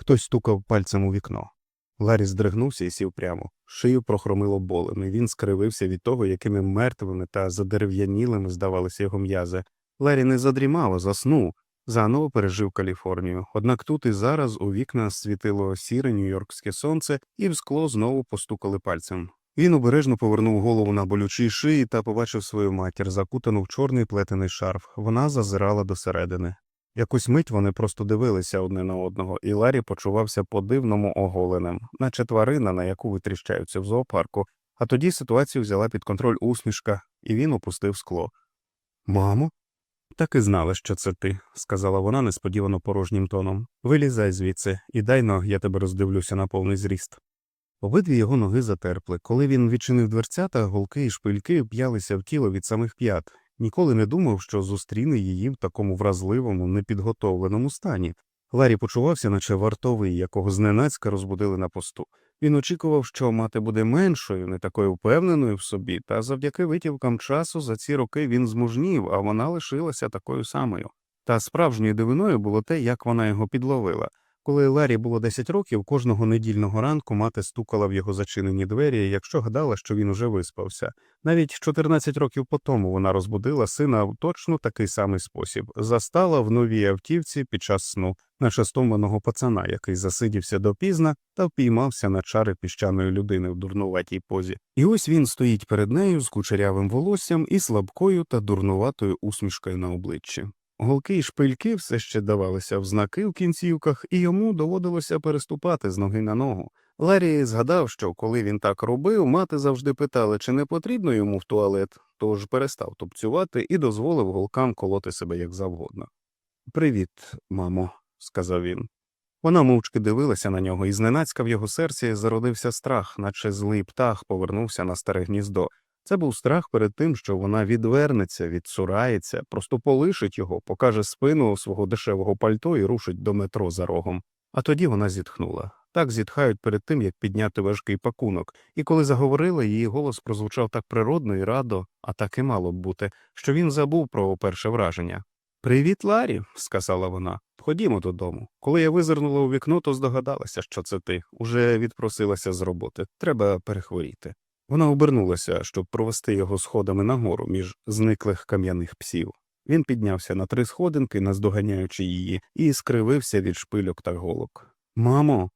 Хтось стукав пальцем у вікно. Ларі здригнувся і сів прямо. Шию прохромило болем, і він скривився від того, якими мертвими та задерев'янілими здавалися його м'язи. Ларі не задрімав, а заснув, заново пережив Каліфорнію. Однак тут і зараз у вікна світило сіре нью-йоркське сонце, і в скло знову постукали пальцем. Він обережно повернув голову на болючій шиї та побачив свою матір, закутану в чорний плетений шарф. Вона зазирала досередини. Якусь мить вони просто дивилися одне на одного, і Ларі почувався по-дивному оголеним, наче тварина, на яку витріщаються в зоопарку. А тоді ситуацію взяла під контроль усмішка, і він опустив скло. Мамо? Так і знала, що це ти, сказала вона несподівано порожнім тоном. Вилізай звідси, і дайно я тебе роздивлюся на повний зріст. Обидві його ноги затерпли. Коли він відчинив дверцята, голки і шпильки вп'ялися в тіло від самих п'ят. Ніколи не думав, що зустріне її в такому вразливому, непідготовленому стані. Ларі почувався, наче вартовий, якого зненацька розбудили на посту. Він очікував, що мати буде меншою, не такою впевненою в собі, та завдяки витівкам часу за ці роки він змужнів, а вона лишилася такою самою. Та справжньою дивиною було те, як вона його підловила. Коли Ларі було 10 років, кожного недільного ранку мати стукала в його зачинені двері, якщо гадала, що він уже виспався. Навіть 14 років по тому вона розбудила сина в точно такий самий спосіб, застала в новій автівці під час сну, наче стомленого пацана, який засидівся допізна та впіймався на чари піщаної людини в дурнуватій позі. І ось він стоїть перед нею з кучерявим волоссям і слабкою та дурнуватою усмішкою на обличчі. Голки й шпильки все ще давалися в знаки в кінцівках, і йому доводилося переступати з ноги на ногу. Ларі згадав, що коли він так робив, мати завжди питала, чи не потрібно йому в туалет, тож перестав тупцювати і дозволив голкам колоти себе як завгодно. Привіт, мамо, сказав він. Вона мовчки дивилася на нього, і зненацька в його серці зародився страх, наче злий птах повернувся на старе гніздо. Це був страх перед тим, що вона відвернеться, відсурається, просто полишить його, покаже спину свого дешевого пальто і рушить до метро за рогом. А тоді вона зітхнула. Так зітхають перед тим, як підняти важкий пакунок, і коли заговорила, її голос прозвучав так природно і радо, а так і мало б бути, що він забув про перше враження. Привіт, Ларі, сказала вона. Ходімо додому. Коли я визирнула у вікно, то здогадалася, що це ти. Уже відпросилася з роботи. Треба перехворіти. Вона обернулася, щоб провести його сходами нагору між зниклих кам'яних псів. Він піднявся на три сходинки, наздоганяючи її, і скривився від шпильок та голок. Мамо.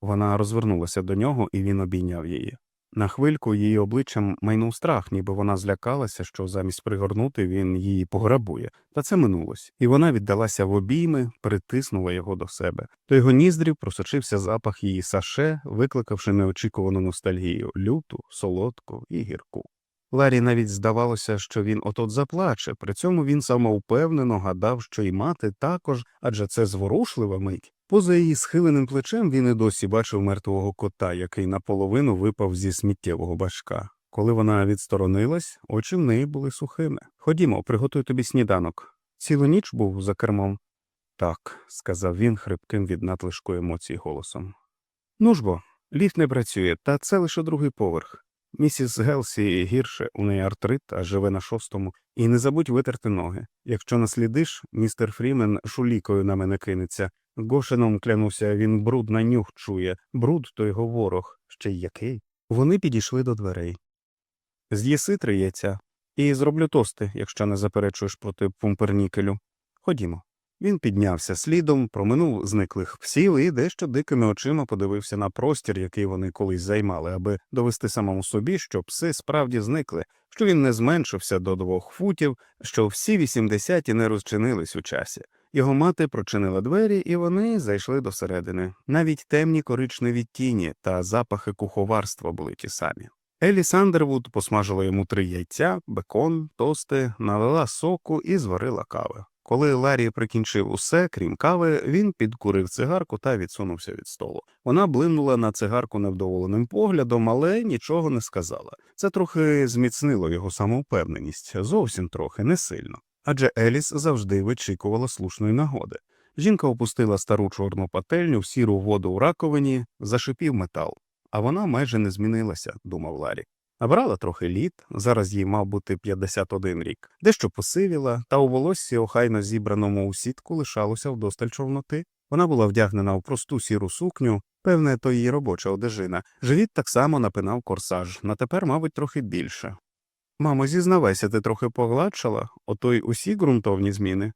Вона розвернулася до нього, і він обійняв її. На хвильку її обличчям майнув страх, ніби вона злякалася, що замість пригорнути він її пограбує. Та це минулось, і вона віддалася в обійми, притиснула його до себе. До його ніздрів просочився запах її саше, викликавши неочікувану ностальгію люту, солодку і гірку. Ларі навіть здавалося, що він отот заплаче, при цьому він самовпевнено гадав, що й мати також, адже це зворушлива мить. Поза її схиленим плечем він і досі бачив мертвого кота, який наполовину випав зі сміттєвого башка. Коли вона відсторонилась, очі в неї були сухими. Ходімо, приготуй тобі сніданок. Цілу ніч був за кермом. Так, сказав він хрипким від надлишку емоцій голосом. Ну ж бо, ліфт не працює, та це лише другий поверх. Місіс Гелсі гірше, у неї артрит, а живе на шостому, і не забудь витерти ноги. Якщо наслідиш, містер Фрімен шулікою на мене кинеться. Гошином клянуся, він бруд на нюх чує, бруд то його ворог, ще й який. Вони підійшли до дверей. З'їси три яйця, і зроблю тости, якщо не заперечуєш проти пумпернікелю. Ходімо. Він піднявся слідом, проминув зниклих псів і дещо дикими очима подивився на простір, який вони колись займали, аби довести самому собі, що пси справді зникли, що він не зменшився до двох футів, що всі вісімдесяті не розчинились у часі. Його мати прочинила двері, і вони зайшли досередини. Навіть темні коричневі тіні та запахи куховарства були ті самі. Елі Сандервуд посмажила йому три яйця, бекон, тости, налила соку і зварила кави. Коли Ларі прикінчив усе, крім кави, він підкурив цигарку та відсунувся від столу. Вона блимнула на цигарку невдоволеним поглядом, але нічого не сказала. Це трохи зміцнило його самовпевненість, зовсім трохи, не сильно. Адже Еліс завжди вичікувала слушної нагоди. Жінка опустила стару чорну пательню в сіру воду у раковині, зашипів метал. А вона майже не змінилася, думав Ларі. Набрала трохи літ, зараз їй мав бути 51 рік, дещо посивіла, та у волоссі, охайно зібраному у сітку, лишалося вдосталь чорноти. Вона була вдягнена в просту сіру сукню, певне, то її робоча одежина. Живіт так само напинав корсаж, на тепер, мабуть, трохи більше. Мамо, зізнавайся, ти трохи погладшала, ото й усі ґрунтовні зміни.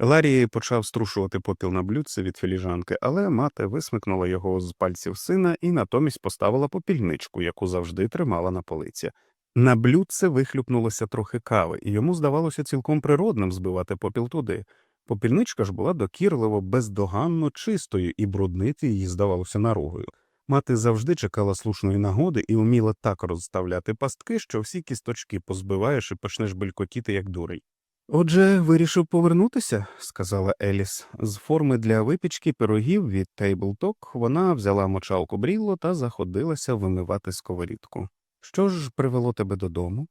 Ларі почав струшувати попіл на блюдце від філіжанки, але мати висмикнула його з пальців сина і натомість поставила попільничку, яку завжди тримала на полиці. На блюдце вихлюпнулося трохи кави, і йому здавалося цілком природним збивати попіл туди. Попільничка ж була докірливо бездоганно чистою, і бруднити її здавалося наругою. Мати завжди чекала слушної нагоди і вміла так розставляти пастки, що всі кісточки позбиваєш і почнеш белькотіти, як дурень. Отже, вирішив повернутися, сказала Еліс. З форми для випічки пирогів від Тейблток вона взяла мочалку брілло та заходилася вимивати сковорідку. Що ж привело тебе додому?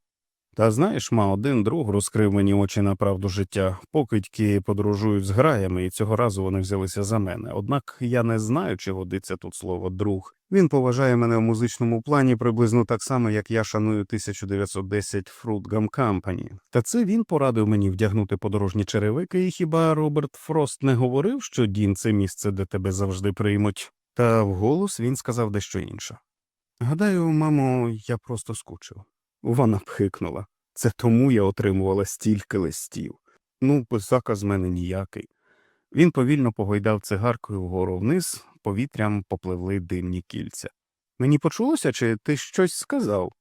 Та знаєш, ма, один друг розкрив мені очі на правду життя. Покидьки подорожують з граями, і цього разу вони взялися за мене. Однак я не знаю, чи годиться тут слово друг. Він поважає мене в музичному плані приблизно так само, як я шаную 1910 Fruit Gum Company. Та це він порадив мені вдягнути подорожні черевики, і хіба Роберт Фрост не говорив, що Дін це місце, де тебе завжди приймуть? Та вголос він сказав дещо інше. Гадаю, мамо, я просто скучив. Вона пхикнула. Це тому я отримувала стільки листів. Ну, писака з мене ніякий. Він повільно погойдав цигаркою вгору вниз, повітрям попливли димні кільця. Мені почулося, чи ти щось сказав?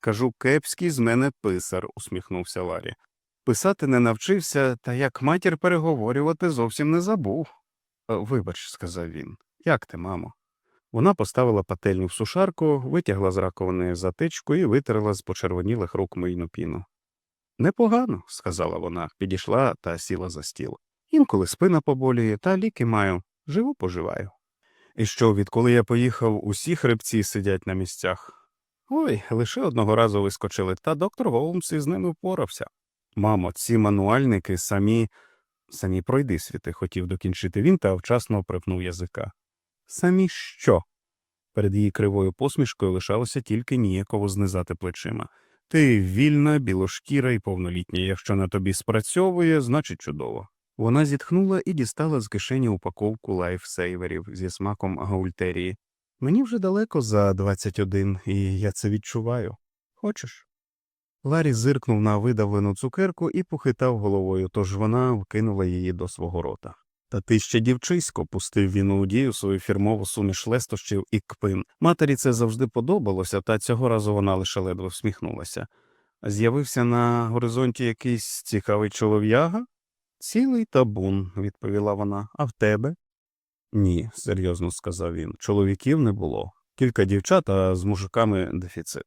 Кажу, кепський з мене писар, усміхнувся Ларі. Писати не навчився, та як матір переговорювати зовсім не забув. «Е, Вибач, сказав він. Як ти, мамо? Вона поставила пательню в сушарку, витягла з раковини затичку і витерла з почервонілих рук мийну піну. Непогано, сказала вона, підійшла та сіла за стіл. Інколи спина поболює, та ліки маю, живу поживаю. І що, відколи я поїхав, усі хребці сидять на місцях. Ой, лише одного разу вискочили, та доктор Голмс із ними впорався. Мамо, ці мануальники самі. Самі пройди світи, хотів докінчити він та вчасно припнув язика. Самі що? Перед її кривою посмішкою лишалося тільки ніяково знизати плечима. Ти вільна, білошкіра і повнолітня. Якщо на тобі спрацьовує, значить чудово. Вона зітхнула і дістала з кишені упаковку лайфсейверів зі смаком гаультерії. Мені вже далеко за 21, і я це відчуваю. Хочеш? Ларі зиркнув на видавлену цукерку і похитав головою, тож вона вкинула її до свого рота. Та ти ще дівчисько, пустив він у дію свою фірмову суміш лестощів і кпин. Матері це завжди подобалося, та цього разу вона лише ледве всміхнулася. З'явився на горизонті якийсь цікавий чолов'яга? Цілий табун, відповіла вона. А в тебе? Ні, серйозно сказав він. Чоловіків не було. Кілька дівчат, а з мужиками дефіцит.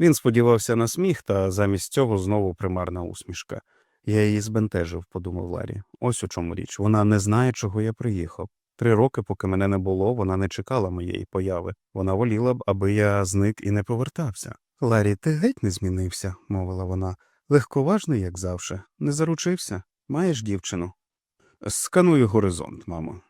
Він сподівався на сміх, та замість цього знову примарна усмішка. Я її збентежив, подумав Ларі. Ось у чому річ. Вона не знає, чого я приїхав. Три роки, поки мене не було, вона не чекала моєї появи. Вона воліла б, аби я зник і не повертався. Ларі, ти геть не змінився, мовила вона. Легковажний, як завше. Не заручився. Маєш дівчину? Сканую горизонт, мамо.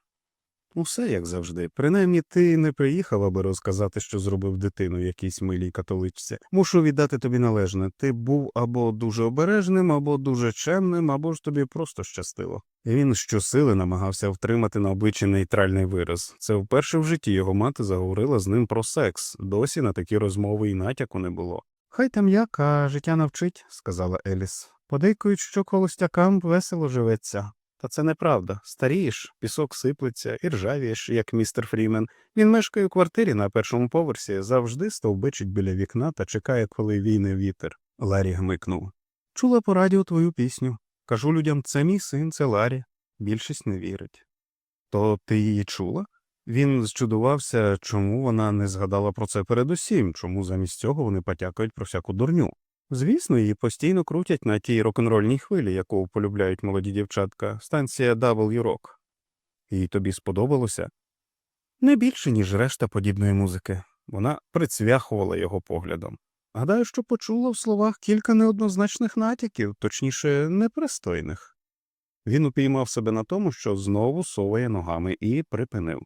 Усе як завжди. Принаймні ти не приїхав, аби розказати, що зробив дитину якійсь милій католичці. Мушу віддати тобі належне. Ти був або дуже обережним, або дуже чемним, або ж тобі просто щастило. Він щосили намагався втримати на обличчі нейтральний вираз. Це вперше в житті його мати заговорила з ним про секс. Досі на такі розмови і натяку не було. Хай там як, а життя навчить, сказала Еліс. Подейкують, що колостякам весело живеться. Та це неправда. Старієш, пісок сиплеться і ржавієш, як містер Фрімен. Він мешкає у квартирі на першому поверсі, завжди стовбичить біля вікна та чекає, коли війне вітер. Ларі гмикнув. Чула по радіо твою пісню. Кажу людям, це мій син, це Ларі. Більшість не вірить. То ти її чула? Він зчудувався, чому вона не згадала про це передусім, чому замість цього вони потякають про всяку дурню. Звісно, її постійно крутять на тій рок-н-рольній хвилі, яку полюбляють молоді дівчатка, станція W Rock. І тобі сподобалося? Не більше, ніж решта подібної музики. Вона прицвяхувала його поглядом. Гадаю, що почула в словах кілька неоднозначних натяків, точніше, непристойних. Він упіймав себе на тому, що знову соває ногами і припинив.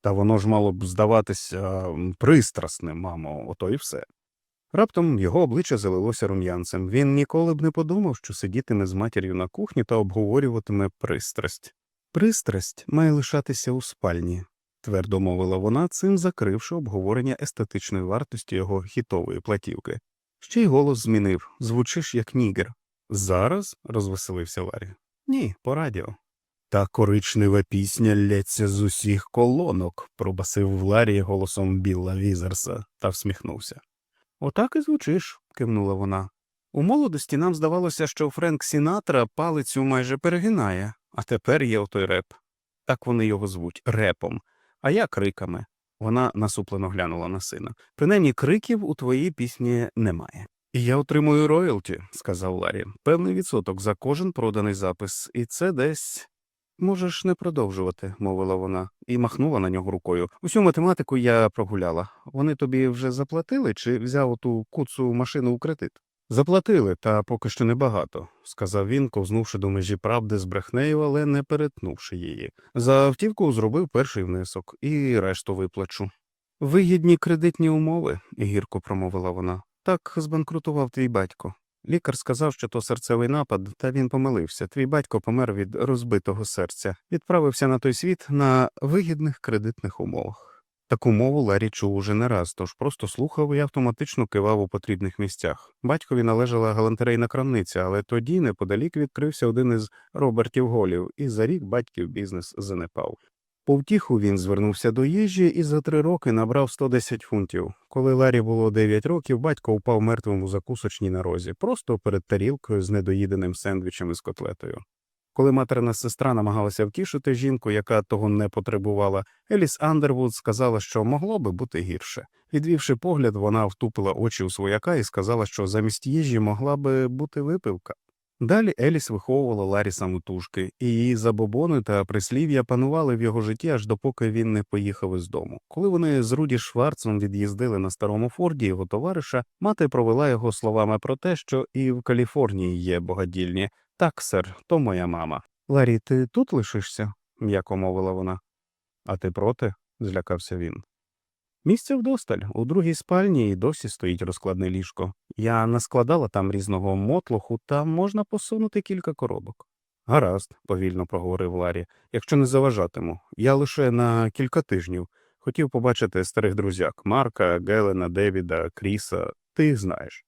Та воно ж мало б здаватися пристрасним, мамо, ото і все. Раптом його обличчя залилося рум'янцем. Він ніколи б не подумав, що сидітиме з матір'ю на кухні та обговорюватиме пристрасть. Пристрасть має лишатися у спальні, твердо мовила вона, цим закривши обговорення естетичної вартості його хітової платівки. Ще й голос змінив звучиш як нігер. Зараз? розвеселився Ларі. Ні, по радіо. Та коричнева пісня лється з усіх колонок, пробасив Ларі голосом Білла Візерса та всміхнувся. Отак і звучиш, кивнула вона. У молодості нам здавалося, що Френк Сінатра палицю майже перегинає, а тепер є отой реп. Так вони його звуть репом, а я криками. Вона насуплено глянула на сина. Принаймні криків у твоїй пісні немає. Я отримую роялті, сказав Ларі, певний відсоток за кожен проданий запис, і це десь. Можеш не продовжувати, мовила вона, і махнула на нього рукою. Усю математику я прогуляла. Вони тобі вже заплатили чи взяв оту куцу машину у кредит? Заплатили, та поки що небагато, сказав він, ковзнувши до межі правди з брехнею, але не перетнувши її. За автівку зробив перший внесок і решту виплачу. Вигідні кредитні умови, гірко промовила вона. Так збанкрутував твій батько. Лікар сказав, що то серцевий напад, та він помилився. Твій батько помер від розбитого серця, відправився на той світ на вигідних кредитних умовах. Таку мову Ларі чув уже не раз, тож просто слухав і автоматично кивав у потрібних місцях. Батькові належала галантерейна крамниця, але тоді неподалік відкрився один із Робертів голів, і за рік батьків бізнес занепав. По втіху він звернувся до їжі і за три роки набрав 110 фунтів. Коли Ларі було 9 років, батько упав мертвим у закусочній на розі, просто перед тарілкою з недоїденим сендвічем із котлетою. Коли материна сестра намагалася втішити жінку, яка того не потребувала, Еліс Андервуд сказала, що могло би бути гірше. Відвівши погляд, вона втупила очі у свояка і сказала, що замість їжі могла би бути випивка. Далі Еліс виховувала Ларі самотужки, і її забобони та прислів'я панували в його житті аж допоки він не поїхав із дому. Коли вони з Руді Шварцем від'їздили на старому форді його товариша, мати провела його словами про те, що і в Каліфорнії є богадільні. Так, сер, то моя мама. Ларі, ти тут лишишся? м'яко мовила вона. А ти проти? злякався він. Місце вдосталь, у другій спальні і досі стоїть розкладне ліжко. Я наскладала там різного мотлоху, та можна посунути кілька коробок. Гаразд, повільно проговорив Ларі, якщо не заважатиму. Я лише на кілька тижнів хотів побачити старих друзяк Марка, Гелена, Девіда, Кріса, ти їх знаєш.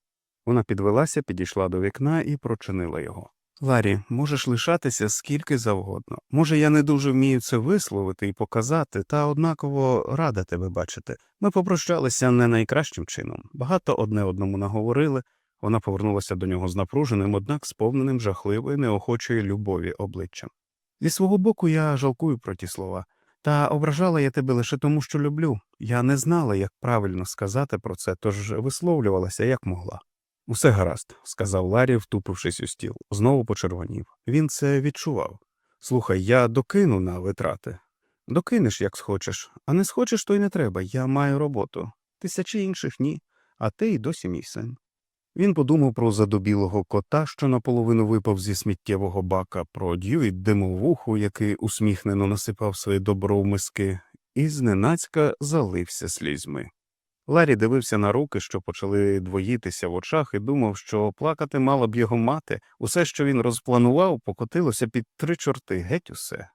Вона підвелася, підійшла до вікна і прочинила його. Ларі, можеш лишатися скільки завгодно. Може, я не дуже вмію це висловити і показати, та однаково рада тебе бачити. Ми попрощалися не найкращим чином. Багато одне одному наговорили. Вона повернулася до нього з напруженим, однак сповненим жахливої, неохочої любові обличчям. Зі свого боку, я жалкую про ті слова. Та ображала я тебе лише тому, що люблю. Я не знала, як правильно сказати про це, тож висловлювалася як могла. Усе гаразд, сказав Ларі, втупившись у стіл. Знову почервонів. Він це відчував. Слухай, я докину на витрати. Докинеш, як схочеш, а не схочеш, то й не треба. Я маю роботу. Тисячі інших ні, а ти й досі мій син. Він подумав про задобілого кота, що наполовину випав зі сміттєвого бака, про Дьюїт димовуху, який усміхнено насипав своє добро в миски, і зненацька залився слізьми. Ларі дивився на руки, що почали двоїтися в очах, і думав, що плакати мала б його мати. Усе, що він розпланував, покотилося під три чорти, геть усе.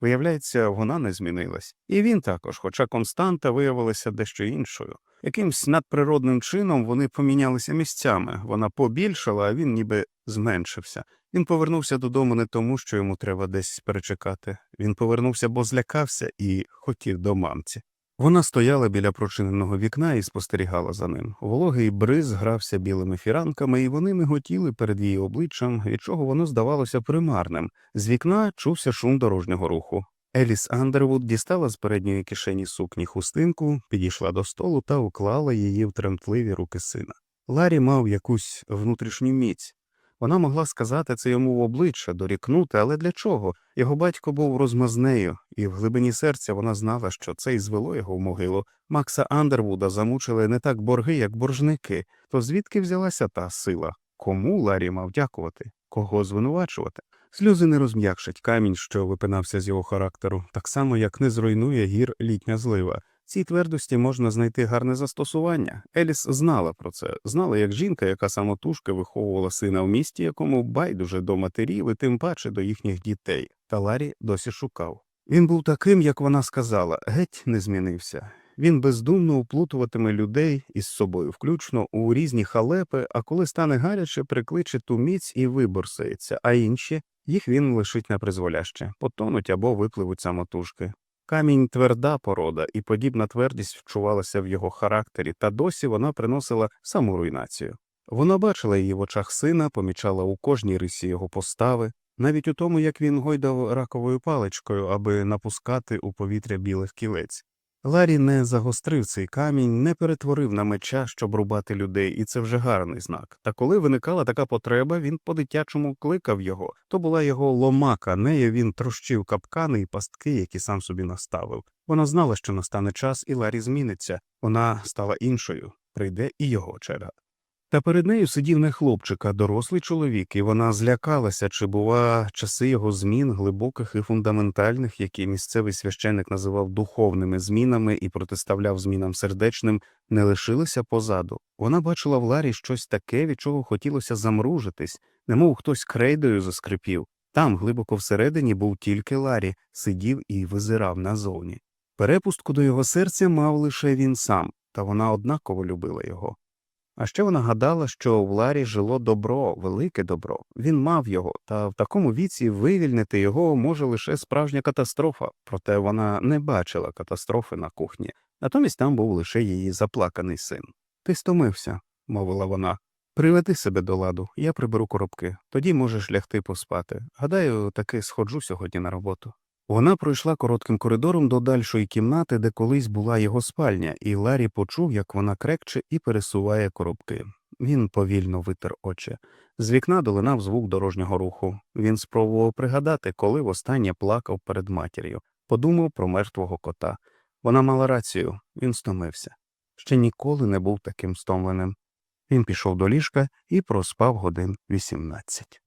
Виявляється, вона не змінилась. І він також, хоча константа виявилася дещо іншою. Якимсь надприродним чином вони помінялися місцями. Вона побільшала, а він ніби зменшився. Він повернувся додому не тому, що йому треба десь перечекати. Він повернувся, бо злякався і хотів до мамці. Вона стояла біля прочиненого вікна і спостерігала за ним. Вологий бриз грався білими фіранками, і вони миготіли перед її обличчям, від чого воно здавалося примарним. З вікна чувся шум дорожнього руху. Еліс Андервуд дістала з передньої кишені сукні хустинку, підійшла до столу та уклала її в тремтливі руки сина. Ларі мав якусь внутрішню міць. Вона могла сказати це йому в обличчя, дорікнути, але для чого? Його батько був розмазнею, і в глибині серця вона знала, що це й звело його в могилу. Макса Андервуда замучили не так борги, як боржники. То звідки взялася та сила? Кому Ларі мав дякувати? Кого звинувачувати? Сльози не розм'якшать камінь, що випинався з його характеру, так само, як не зруйнує гір літня злива. Цій твердості можна знайти гарне застосування. Еліс знала про це, знала, як жінка, яка самотужки виховувала сина в місті, якому байдуже до матерів і тим паче до їхніх дітей. Та Ларі досі шукав. Він був таким, як вона сказала, геть не змінився. Він бездумно уплутуватиме людей із собою, включно у різні халепи, а коли стане гаряче, прикличе ту міць і виборсається, а інші їх він лишить на призволяще, потонуть або випливуть самотужки. Камінь тверда порода, і подібна твердість вчувалася в його характері, та досі вона приносила саму руйнацію. Вона бачила її в очах сина, помічала у кожній рисі його постави, навіть у тому, як він гойдав раковою паличкою, аби напускати у повітря білих кілець. Ларі не загострив цей камінь, не перетворив на меча, щоб рубати людей, і це вже гарний знак. Та коли виникала така потреба, він по-дитячому кликав його. То була його ломака, нею він трощив капкани і пастки, які сам собі наставив. Вона знала, що настане час, і Ларі зміниться. Вона стала іншою, прийде і його черга. Та перед нею сидів не хлопчик, а дорослий чоловік, і вона злякалася, чи, бува, часи його змін, глибоких і фундаментальних, які місцевий священик називав духовними змінами і протиставляв змінам сердечним, не лишилися позаду. Вона бачила в Ларі щось таке, від чого хотілося замружитись, немов хтось крейдою заскрипів. Там, глибоко всередині, був тільки Ларі, сидів і визирав назовні. Перепустку до його серця мав лише він сам, та вона однаково любила його. А ще вона гадала, що в Ларі жило добро, велике добро. Він мав його, та в такому віці вивільнити його може лише справжня катастрофа, проте вона не бачила катастрофи на кухні, натомість там був лише її заплаканий син. Ти стомився, мовила вона. Приведи себе до ладу, я приберу коробки, тоді можеш лягти поспати. Гадаю, таки сходжу сьогодні на роботу. Вона пройшла коротким коридором до дальшої кімнати, де колись була його спальня, і Ларі почув, як вона крекче і пересуває коробки. Він повільно витер очі. З вікна долинав звук дорожнього руху. Він спробував пригадати, коли востаннє плакав перед матір'ю, подумав про мертвого кота. Вона мала рацію, він стомився. Ще ніколи не був таким стомленим. Він пішов до ліжка і проспав годин вісімнадцять.